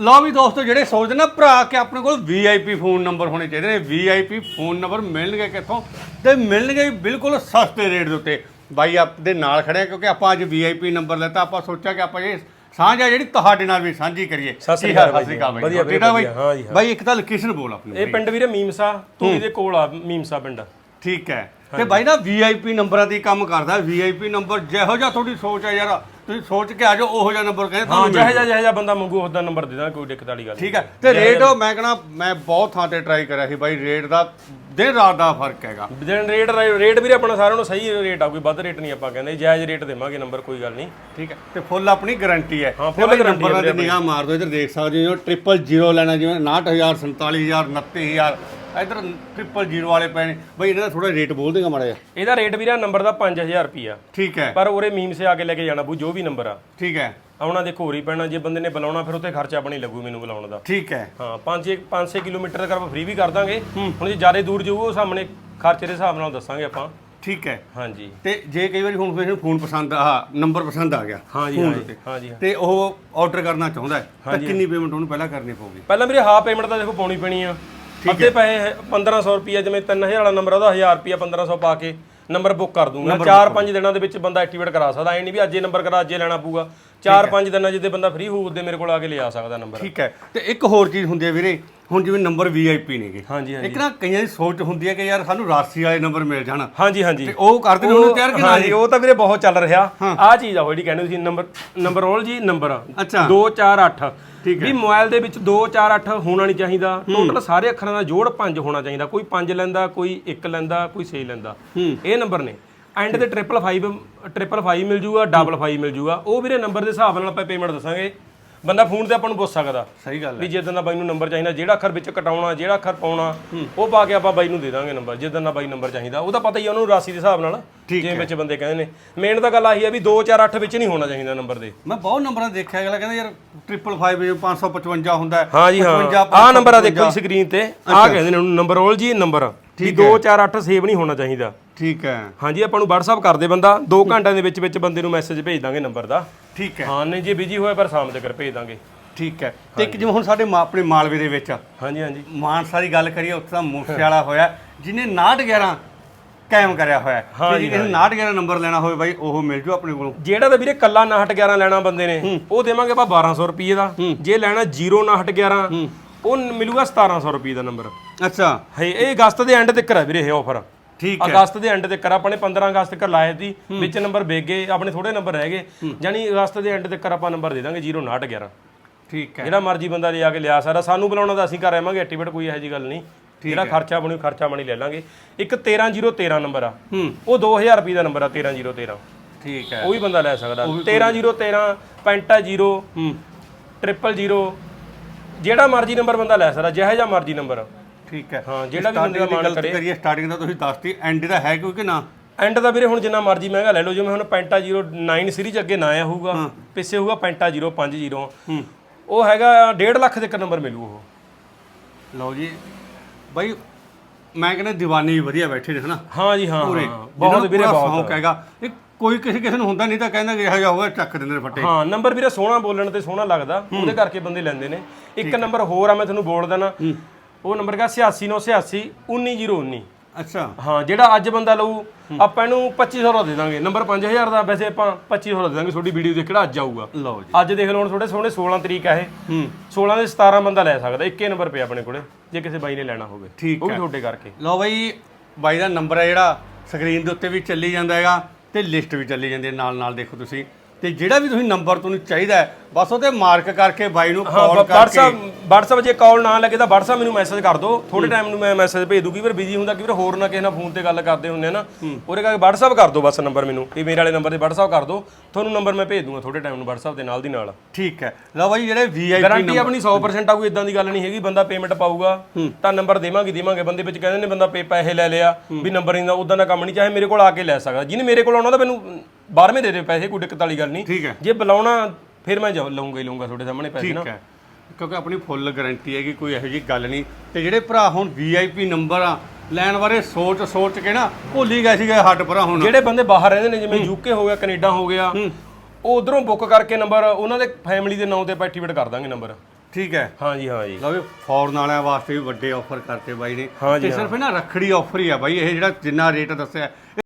ਲਓ ਵੀ ਦੋਸਤੋ ਜਿਹੜੇ ਸੋਚਦੇ ਨਾ ਭਰਾ ਕਿ ਆਪਣੇ ਕੋਲ ਵੀਆਈਪੀ ਫੋਨ ਨੰਬਰ ਹੋਣੇ ਚਾਹੀਦੇ ਨੇ ਵੀਆਈਪੀ ਫੋਨ ਨੰਬਰ ਮਿਲਣਗੇ ਕਿੱਥੋਂ? ਤੇ ਮਿਲਣਗੇ ਬਿਲਕੁਲ ਸਸਤੇ ਰੇਟ ਦੇ ਉੱਤੇ। ਬਾਈ ਆਪ ਦੇ ਨਾਲ ਖੜੇ ਆ ਕਿਉਂਕਿ ਆਪਾਂ ਅੱਜ ਵੀਆਈਪੀ ਨੰਬਰ ਲੈਤਾ ਆਪਾਂ ਸੋਚਿਆ ਕਿ ਆਪਾਂ ਇਹ ਸਾਂਝ ਆ ਜਿਹੜੀ ਤੁਹਾਡੇ ਨਾਲ ਵੀ ਸਾਂਝੀ ਕਰੀਏ। ਸਤਿ ਸ੍ਰੀ ਅਕਾਲ ਬਾਈ ਵਧੀਆ, ਆ ਬਾਈ? ਵਧੀਆ, ਹਾਂ ਜੀ। ਬਾਈ ਇੱਕ ਤਾਂ ਲੋਕੇਸ਼ਨ ਬੋਲ ਆਪਣੀ ਇਹ ਪਿੰਡ ਵੀਰੇ ਮੀਮਸਾ ਤੂੰ ਇਹਦੇ ਕੋਲ ਆ ਮੀਮਸਾ ਪਿੰਡ। ਠੀਕ ਹੈ। ਤੇ ਬਾਈ ਨਾ ਵੀਆਈਪੀ ਨੰਬਰਾਂ ਦੀ ਕੰਮ ਕਰਦਾ ਵੀਆਈਪੀ ਨੰਬਰ ਜਿਹੋ ਜਿਹਾ ਤੁਹਾਡੀ ਸੋਚ ਹੈ ਯਾਰ ਤੁਸੀਂ ਸੋਚ ਕੇ ਆ ਜਾਓ ਉਹੋ ਜਿਹਾ ਨੰਬਰ ਕਹਿੰਦੇ ਹਾਂ ਤੁਹਾਨੂੰ ਜਿਹੇ ਜਿਹਾ ਬੰਦਾ ਮੰਗੂ ਉਹਦਾ ਨੰਬਰ ਦੇ ਦਾਂ ਕੋਈ ਦਿੱਕਤ ਵਾਲੀ ਗੱਲ ਠੀਕ ਹੈ ਤੇ ਰੇਟ ਮੈਂ ਕਹਣਾ ਮੈਂ ਬਹੁਤ ਥਾਂ ਤੇ ਟਰਾਈ ਕਰਿਆ ਸੀ ਬਾਈ ਰੇਟ ਦਾ ਦਿਨ ਰਾਤ ਦਾ ਫ਼ਰਕ ਹੈਗਾ। ਨਹੀਂ ਰੇਟ ਰੇਟ ਵੀਰੇ ਆਪਣਾ ਸਾਰਿਆਂ ਨੂੰ ਸਹੀ ਰੇਟ ਆ ਕੋਈ ਵੱਧ ਰੇਟ ਨਹੀਂ ਆਪਾਂ ਕਹਿੰਦੇ ਜਾਇਜ਼ ਰੇਟ ਦੇਵਾਂਗੇ ਨੰਬਰ ਕੋਈ ਗੱਲ ਨਹੀਂ। ਠੀਕ ਹੈ ਤੇ ਫੁੱਲ ਆਪਣੀ ਗਾਰੰਟੀ ਹੈ। ਹਾਂ, ਤੇ guarantee ਹੈ ਨੰਬਰਾਂ ਦੀ ਨਿਗਾਹ ਮਾਰ ਦਿਓ ਇੱਧਰ ਦੇਖ ਸਕਦੇ ਹੋ ਟ੍ਰਿਪਲ ਜ਼ੀਰੋ ਲੈਣਾ ਜਿਵੇਂ 69000 47000 29000 ਇੱਧਰ ਟ੍ਰਿਪਲ ਜ਼ੀਰੋ ਵਾਲੇ ਪਏ ਨੇ। ਬਾਈ ਇਹਨਾਂ ਦਾ ਥੋੜਾ ਰੇਟ ਬੋਲ ਦੇਗਾ ਮਾੜਾ ਜਿਹਾ। ਇਹਦਾ ਰੇਟ ਵੀਰੇ ਨੰਬਰ ਦਾ 5000 ਰੁਪਿਆ ਠੀਕ ਹੈ। ਪਰ ਉਰੇ ਮੀਮ ਸੇ ਆ ਕੇ ਲੈ ਕੇ ਜਾਣਾ ਬੂ ਜੋ ਵੀ ਨੰਬਰ ਆ। ਠੀਕ ਹੈ। ਆਉਣਾ ਦੇਖੋ ਹੋਰੀ ਪੈਣਾ ਜੇ ਬੰਦੇ ਨੇ ਬੁਲਾਉਣਾ ਫਿਰ ਉੱਤੇ ਖਰਚਾ ਆਪਣੀ ਲੱਗੂ ਮੈਨੂੰ ਬੁਲਾਉਣ ਦਾ। ਠੀਕ ਹੈ। ਹਾਂ 5 5-6 ਕਿਲੋਮੀਟਰ ਤੱਕ ਆਪਾਂ ਫ੍ਰੀ ਵੀ ਕਰ ਦਾਂਗੇ। ਹੁਣ ਜੇ ਜ਼ਿਆਦਾ ਦੂਰ ਜਾਊ ਉਹ ਸਾਹਮਣੇ ਖਰਚੇ ਦੇ ਹਿਸਾਬ ਨਾਲ ਦੱਸਾਂਗੇ ਆਪਾਂ। ਠੀਕ ਹੈ। ਹਾਂਜੀ। ਤੇ ਜੇ ਕਈ ਵਾਰੀ ਹੁਣ ਕਿਸੇ ਫੋਨ ਪਸੰਦ ਆ ਨੰਬਰ ਪਸੰਦ ਆ ਗਿਆ ਹਾਂਜੀ ਹਾਂਜੀ। ਹਾਂਜੀ ਤੇ ਉਹ ਆਰਡਰ ਕਰਨਾ ਚਾਹੁੰਦਾ ਹੈ ਤਾਂ ਕਿੰਨੀ ਪੇਮੈਂਟ ਉਹਨੂੰ ਪਹਿਲਾਂ ਕਰਨੀ ਪਊਗੀ? ਪਹਿਲਾਂ ਵੀਰੇ ਹਾਫ ਪੇਮੈਂਟ ਤਾਂ ਦੇਖੋ ਪਾਉਣੀ ਪੈਣੀ ਆ। ਅੱਧੇ ਪੈਸੇ 1500 ਰੁਪਿਆ ਜਿਵੇਂ 3000 ਵਾਲਾ ਨੰਬਰ ਉਹਦਾ 1000 ਰੁਪਿਆ 1500 ਪਾ ਕੇ ਨੰਬਰ ਬੁੱਕ ਕਰ ਦੂੰਗਾ। 4-5 ਦਿਨਾਂ ਦੇ ਵਿੱਚ ਬੰਦਾ ਐਕਟੀਵੇਟ ਕਰਾ ਸਕਦਾ। ਐ ਨਹੀਂ ਵੀ ਅੱਜ ਇਹ ਨੰਬਰ ਕਰਾ ਅੱਜ ਇਹ ਲੈਣਾ ਪਊਗਾ। 4-5 ਦਿਨਾਂ ਜਿੱਦੇ ਬੰਦਾ ਫ੍ਰੀ ਹੋਊ ਉਹਦੇ ਮੇਰੇ ਕੋਲ ਆ ਕੇ ਲਿਆ ਸਕਦਾ ਨੰਬਰ ਠੀਕ ਹੈ। ਤੇ ਇੱਕ ਹੋਰ ਚੀਜ਼ ਹੁੰਦੀ ਹੈ ਵੀਰੇ ਹੁਣ ਜਿਵੇਂ ਨੰਬਰ ਵੀਆਈਪੀ ਨੇਗੇ ਹਾਂਜੀ ਹਾਂਜੀ। ਇੱਕ ਨਾ ਕਈਆਂ ਦੀ ਸੋਚ ਹੁੰਦੀ ਹੈ ਕਿ ਯਾਰ ਸਾਨੂੰ ਰਾਸੀ ਵਾਲੇ ਨੰਬਰ ਮਿਲ ਜਾਣ। ਹਾਂਜੀ ਹਾਂਜੀ। ਤੇ ਉਹ ਕਰਦੇ ਨੇ ਉਹਨੂੰ ਤਿਆਰ ਕਿ ਨਾ ਹਾਂਜੀ ਉਹ ਤਾਂ ਵੀਰੇ ਬਹੁਤ ਚੱਲ ਰਿਹਾ। ਆਹ ਚੀਜ਼ ਆ ਉਹ ਜਿਹੜੀ ਕਹਿੰਦੇ ਤੁਸੀਂ ਨੰਬਰ ਨੰਬਰ ਰੋਲ ਜੀ ਨੰਬਰ ਅੱਛਾ। 248 ਠੀਕ ਵੀ ਮੋਬਾਈਲ ਦੇ ਵਿੱਚ 248 ਹੋਣਾ ਨਹੀਂ ਚਾਹੀਦਾ। ਟੋਟਲ ਸਾਰੇ ਅੱਖਰਾਂ ਦਾ ਜੋੜ 5 ਹੋਣਾ ਚਾਹੀਦਾ। ਕੋਈ 5 ਲੈਂਦਾ ਕੋਈ 1 ਲੈਂਦਾ ਕੋਈ 6 ਲੈਂਦਾ। ਇਹ ਨੰਬਰ ਨੇ। ਐਂਡ ਤੇ 555 555 ਮਿਲ ਜੂਗਾ 555 ਮਿਲ ਜੂਗਾ। ਉਹ ਵੀਰੇ ਨੰਬਰ ਦੇ ਹਿਸਾਬ ਨਾਲ ਆਪਾਂ ਪੇਮੈਂਟ ਦੱਸਾਂਗੇ। ਬੰਦਾ ਫੋਨ ਤੇ ਆਪਾਂ ਨੂੰ ਪੁੱਛ ਸਕਦਾ। ਸਹੀ ਗੱਲ ਹੈ। ਵੀ ਜਿੱਦਾਂ ਦਾ ਬਾਈ ਨੂੰ ਨੰਬਰ ਚਾਹੀਦਾ ਜਿਹੜਾ ਅੱਖਰ ਵਿੱਚ ਕਟਾਉਣਾ ਜਿਹੜਾ ਅੱਖਰ ਪਾਉਣਾ ਉਹ ਪਾ ਕੇ ਆਪਾਂ ਬਾਈ ਨੂੰ ਦੇ ਦਾਂਗੇ ਨੰਬਰ ਜਿੱਦਾਂ ਦਾ ਬਾਈ ਨੰਬਰ ਚਾਹੀਦਾ। ਉਹਦਾ ਪਤਾ ਹੀ ਆ ਉਹਨੂੰ ਰਾਸੀ ਦੇ ਹਿਸਾਬ ਨਾਲ ਜਿਵੇਂ ਵਿੱਚ ਬੰਦੇ ਕਹਿੰਦੇ ਨੇ। ਮੇਨ ਤਾਂ ਗੱਲ ਆਹੀ ਆ ਵੀ 248 ਵਿੱਚ ਨਹੀਂ ਹੋਣਾ ਚਾਹੀਦਾ ਨੰਬਰ ਦੇ। ਮੈਂ ਬਹੁਤ ਨੰਬਰਾਂ ਦੇਖਿਆ ਅਗਲਾ ਕਹਿੰਦਾ ਯਾਰ 555 555 ਹੁੰਦਾ ਹੈ। ਹਾਂ ਜੀ ਹਾਂ। 55, ਆਹ ਨੰਬਰ ਆ ਦੇਖੋ ਸਕਰੀਨ ਤੇ। ਆਹ ਕਹਿੰਦੇ ਨੇ ਉਹਨੂੰ ਨੰਬਰ ਰੋਲ ਜੀ ਨੰਬਰ। ਵੀ 248 ਸੇਵ ਨਹੀਂ ਹੋਣਾ ਚਾਹੀਦਾ। ਠੀਕ ਹੈ। ਹਾਂਜੀ ਆਪਾਂ ਨੂੰ WhatsApp ਕਰ ਦੇ ਬੰਦਾ। 2 ਘੰਟਿਆਂ ਦੇ ਵਿੱਚ ਵਿੱਚ ਬੰਦੇ ਨੂੰ ਮੈਸੇਜ ਭੇਜ ਦਾਂਗੇ ਨੰਬਰ ਦਾ। ਠੀਕ ਹੈ। ਹਾਂ ਨਹੀਂ ਜੇ ਬਿਜ਼ੀ ਹੋਇਆ ਪਰ ਸ਼ਾਮ ਤੱਕ ਭੇਜ ਦਾਂਗੇ। ਠੀਕ ਹੈ। ਤੇ ਇੱਕ ਜਿਵੇਂ ਹੁਣ ਸਾਡੇ ਮਾ- ਆਪਣੇ ਮਾਲਵੇ ਦੇ ਵਿੱਚ ਹਾਂਜੀ ਹਾਂਜੀ। ਮਾਨਸਾ ਦੀ ਗੱਲ ਕਰੀਏ ਉੱਥੇ ਤਾਂ ਮੂਸੇ ਵਾਲਾ ਹੋਇਆ। ਜਿਹਨੇ 911 ਕਾਇਮ ਕਰਿਆ ਹੋਇਆ ਤੇ ਜੇ ਕਿਸੇ ਨੇ 911 ਨੰਬਰ ਲੈਣਾ ਹੋਵੇ ਬਾਈ ਉਹ ਮਿਲ ਜੂ ਆਪਣੇ ਕੋਲੋਂ। ਜਿਹੜਾ ਤਾਂ ਵੀਰੇ ਕੱਲਾ 911 ਲੈਣਾ ਬੰਦੇ ਨੇ ਉਹ ਦੇਵਾਂਗੇ ਆਪਾਂ 1200 ਰੁਪਏ ਦਾ। ਜੇ ਲੈਣਾ 0911 ਉਹ ਮਿਲੂਗਾ 1700 ਰੁਪਏ ਦਾ ਨੰਬਰ ਅੱਛਾ। ਹੈ ਇਹ ਅਗਸਤ ਦੇ ਐਂਡ ਤੱਕ ਹੈ ਵੀਰੇ ਇਹ ਆਫਰ ਠੀਕ ਹੈ। ਅਗਸਤ ਦੇ ਐਂਡ ਤੱਕ ਆਪਾਂ ਨੇ 15 ਅਗਸਤ ਤੱਕ ਲਾਏ ਸੀ ਵਿੱਚ ਨੰਬਰ ਵੇਚ ਗਏ ਆਪਣੇ ਥੋੜੇ ਨੰਬਰ ਰਹਿ ਗਏ। ਯਾਨੀ ਅਗਸਤ ਦੇ ਐਂਡ ਤੱਕ ਆਪਾਂ ਨੰਬਰ ਦੇ ਦਾਂਗੇ 0911 ਠੀਕ ਹੈ। ਜਿਹੜਾ ਮਰਜ਼ੀ ਬੰਦਾ ਲਿਆ ਕੇ ਲਿਆ ਸਕਦਾ ਸਾਨੂੰ ਬੁਲਾਉਣਾ ਤਾਂ ਅਸੀਂ ਕਰ ਆਵਾਂਗੇ ਐਕਟੀਵੇਟ ਕੋਈ ਇਹੋ ਜੀ ਗੱਲ ਨਹੀਂ। ਜਿਹੜਾ ਖਰਚਾ ਬਣੂ ਖਰਚਾ ਬਣੀ ਲੈ ਲਾਂਗੇ। ਇੱਕ 13013 ਨੰਬਰ ਆ। ਉਹ 2000 ਰੁਪਏ ਦਾ ਨੰਬਰ ਆ 13013 ਠੀਕ ਹੈ। ਉਹ ਵੀ ਬੰਦਾ ਲੈ ਸਕਦਾ। 13013 ਪੈਂਟਾ 0 ਟ੍ਰਿਪਲ 0 ਜਿਹੜਾ ਮਰਜ਼ੀ ਨੰਬਰ ਬੰਦਾ ਲੈ ਸਕਦਾ ਜਿਹੋ ਜਿਹਾ ਮਰਜ਼ੀ ਨੰਬਰ ਠੀਕ ਹੈ। ਹਾਂ ਜਿਹੜਾ ਵੀ ਬੰਦੇ ਦਾ ਮਨ ਕਰੇ ਕਰੀਏ। ਸਟਾਰਟਿੰਗ ਦਾ ਤੁਸੀਂ ਦੱਸਤੀ ਐਂਡ ਦਾ ਹੈ ਕੋਈ ਕਿ ਨਾ। ਐਂਡ ਦਾ ਵੀਰੇ ਹੁਣ ਜਿੰਨਾ ਮਰਜ਼ੀ ਮਹਿੰਗਾ ਲੈ ਲਓ ਜਿਵੇਂ ਹੁਣ ਪੈਂਟਾ 09 ਸੀਰੀਜ਼ ਅੱਗੇ ਨਾ ਆ ਹੋਊਗਾ ਪਿੱਛੇ ਹੋਊਗਾ ਪੈਂਟਾ 050 ਉਹ ਹੈਗਾ 1.5 ਲੱਖ ਦੇ ਇੱਕ ਨੰਬਰ ਮਿਲੂ ਉਹ। ਲਓ ਜੀ ਬਾਈ ਮੈਂ ਕਹਿੰਦਾ ਦੀਵਾਨੀ ਵੀ ਵਧੀਆ ਬੈਠੇ ਨੇ ਹਨਾ? ਹਾਂ ਜੀ ਹਾਂ ਬਹੁਤ ਵੀਰੇ ਬਹੁਤ ਸ਼ੌਂਕ ਹੈਗਾ। ਇਹ ਕੋਈ ਕਿਸੇ ਕਿਸੇ ਨੂੰ ਹੁੰਦਾ ਨਹੀਂ ਤਾਂ ਕਹਿੰਦਾ ਇਹੋ ਜਿਹਾ ਹੋਵੇ ਚੱਕ ਦਿੰਦੇ ਨੇ ਫੱਟੇ। ਹਾਂ ਨੰਬਰ ਵੀਰੇ ਸੋਹਣਾ ਬੋਲਣ ਤੇ ਸੋਹਣਾ ਲੱਗਦਾ ਉਹਦੇ ਕਰਕੇ ਬੰਦੇ ਲੈਂਦੇ ਨੇ। ਇੱਕ ਨੰਬਰ ਹੋਰ ਆ ਮੈਂ ਤੁਹਾਨੂੰ ਬੋਲ ਦੇਣਾ ਉਹ ਨੰਬਰ ਹੈਗਾ 86986 19019 ਅੱਛਾ। ਹਾਂ ਜਿਹੜਾ ਅੱਜ ਬੰਦਾ ਲਊ ਆਪਾਂ ਇਹਨੂੰ 2500 ਦਾ ਦੇ ਦਾਂਗੇ। ਨੰਬਰ 5000 ਦਾ ਵੈਸੇ ਆਪਾਂ 2500 ਦਾ ਦੇ ਦਾਂਗੇ ਤੁਹਾਡੀ ਵੀਡੀਓ ਦੇ ਕਿਹੜਾ ਅੱਜ ਆਊਗਾ। ਲਓ ਜੀ। ਅੱਜ ਦੇਖ ਲਓ ਹੁਣ ਥੋੜੇ ਸੋਹਣੇ 16 ਤਰੀਕ ਆ ਇਹ। 16 ਦੇ 17 ਬੰਦਾ ਲੈ ਸਕਦਾ ਇੱਕੇ ਨੰਬਰ ਪਿਆ ਆਪਣੇ ਕੋਲੇ ਜੇ ਕਿਸੇ ਬਾਈ ਨੇ ਲੈਣਾ ਹੋਵੇ। ਠੀਕ ਉਹ ਵੀ ਤੁਹਾਡੇ ਕਰਕੇ। ਲਓ ਬਾਈ ਬਾਈ ਦਾ ਨੰਬਰ ਹੈ ਜਿਹੜਾ ਸਕਰੀਨ ਦੇ ਉੱਤੇ ਵੀ ਚੱਲੀ ਜਾਂਦਾ ਹੈਗਾ ਤੇ ਲਿਸਟ ਵੀ ਚੱਲੀ ਜਾਂਦੀ ਹੈ ਨਾਲ ਨਾਲ ਦੇਖੋ ਤੁਸੀਂ। ਤੇ ਜਿਹੜਾ ਵੀ ਤੁਸੀਂ ਨੰਬਰ ਤੁਹਾਨੂੰ ਚਾਹੀਦਾ ਹੈ ਬਸ ਉਹਤੇ ਮਾਰਕ ਕਰਕੇ ਬਾਈ ਨੂੰ ਕਾਲ ਕਰਕੇ। WhatsApp WhatsApp ਜੇ ਕਾਲ ਨਾ ਲੱਗੇ ਤਾਂ WhatsApp ਮੈਨੂੰ ਮੈਸੇਜ ਕਰ ਦਿਓ। ਥੋੜੇ ਟਾਈਮ ਨੂੰ ਮੈਂ ਮੈਸੇਜ ਭੇਜ ਦੂੰ ਕਈ ਵਾਰ ਬਿਜ਼ੀ ਹੁੰਦਾ ਕਈ ਵਾਰ ਹੋਰ ਨਾ ਕਿਸੇ ਨਾਲ ਫੋਨ ਤੇ ਗੱਲ ਕਰਦੇ ਹੁੰਦੇ ਆ ਨਾ। ਉਹਦੇ ਕਰਕੇ WhatsApp ਕਰ ਦਿਓ ਬਸ ਨੰਬਰ ਮੈਨੂੰ। ਇਹ ਮੇਰੇ ਵਾਲੇ ਨੰਬਰ ਤੇ WhatsApp ਕਰ ਦਿਓ। ਤੁਹਾਨੂੰ ਨੰਬਰ ਮੈਂ ਭੇਜ ਦੂੰਗਾ ਥੋੜੇ ਟਾਈਮ ਨੂੰ WhatsApp ਦੇ ਨਾਲ ਦੀ ਨਾਲ। ਠੀਕ ਹੈ। ਲਓ ਬਾਈ ਜਿਹੜੇ ਵੀਆਈਪੀ ਗਾਰੰਟੀ ਆਪਣੀ 100% ਆ ਕੋਈ ਇਦਾਂ ਦੀ ਗੱਲ ਨਹੀਂ ਹੈਗੀ। ਬੰਦਾ ਪੇਮੈਂਟ ਪਾਊਗਾ ਤਾਂ ਨੰਬਰ ਦੇਵਾਂਗੇ ਦੇਵਾਂਗੇ। ਬੰਦੇ ਵਿੱਚ ਕਹਿੰਦੇ ਨੇ ਬੰਦਾ ਪੇ ਪੈਸੇ ਲੈ ਲਿਆ ਵੀ ਨੰਬਰ ਨਹੀਂ ਦਾ ਉਦਾਂ ਦਾ ਕੰਮ ਨਹੀਂ। ਚਾਹੇ ਮੇਰੇ ਕੋਲ ਆ ਕੇ ਲੈ ਸਕਦਾ। ਜਿਹਨੇ ਮੇਰੇ ਕੋਲ ਆਉਣਾ ਤਾਂ ਮੈਨੂੰ 12ਵੇਂ ਦੇ ਦੇ ਪੈਸੇ ਕੋਈ ਦਿੱਕਤ ਵਾਲੀ ਗੱਲ ਨਹੀਂ। ਠੀਕ ਹੈ। ਜੇ ਬੁਲਾਉਣਾ ਫਿਰ ਮੈਂ ਜਾ- ਲਊਂਗਾ ਹੀ ਲਊਂਗਾ ਤੁਹਾਡੇ ਸਾਹਮਣੇ ਪੈਸੇ ਨਾ। ਠੀਕ ਹੈ। ਕਿਉਂਕਿ ਆਪਣੀ ਫੁੱਲ ਗਾਰੰਟੀ ਹੈਗੀ ਕੋਈ ਇਹੋ ਜੀ ਗੱਲ ਨਹੀਂ। ਤੇ ਜਿਹੜੇ ਭਰਾ ਹੁਣ ਵੀਆਈਪੀ ਨੰਬਰ ਆ ਲੈਣ ਬਾਰੇ ਸੋਚ ਸੋਚ ਕੇ ਨਾ ਭੁੱਲ ਹੀ ਗਏ ਸੀਗੇ ਹੱਡ ਭਰਾ ਹੁਣ। ਜਿਹੜੇ ਬੰਦੇ ਬਾਹਰ ਰਹਿੰਦੇ ਨੇ ਜਿਵੇਂ ਯੂਕੇ ਹੋ ਗਿਆ ਕੈਨੇਡਾ ਹੋ ਗਿਆ ਉਹ ਉਧਰੋਂ ਬੁੱਕ ਕਰਕੇ ਨੰਬਰ ਉਹਨਾਂ ਦੇ ਫੈਮਿਲੀ ਦੇ ਨਾਂ ਤੇ ਆਪਾਂ ਐਕਟੀਵੇਟ ਕਰ ਦਾਂਗੇ ਨੰਬਰ ਠੀਕ ਹੈ। ਹਾਂਜੀ ਹਾਂ ਜੀ ਲਓ ਵੀ ਫੌਰਨ ਵਾਲਿਆਂ ਵਾਸਤੇ ਵੀ ਵੱਡੇ ਆਫਰ ਕਰਤੇ ਬਾਈ ਨੇ। ਹਾਂਜੀ, ਤੇ ਸਿਰਫ ਨਾ ਰੱਖੜੀ ਆਫਰ ਹੀ ਆ ਬਾਈ ਇਹ ਜਿਹੜਾ ਜਿੰਨਾ ਰੇਟ ਦੱਸਿਆ।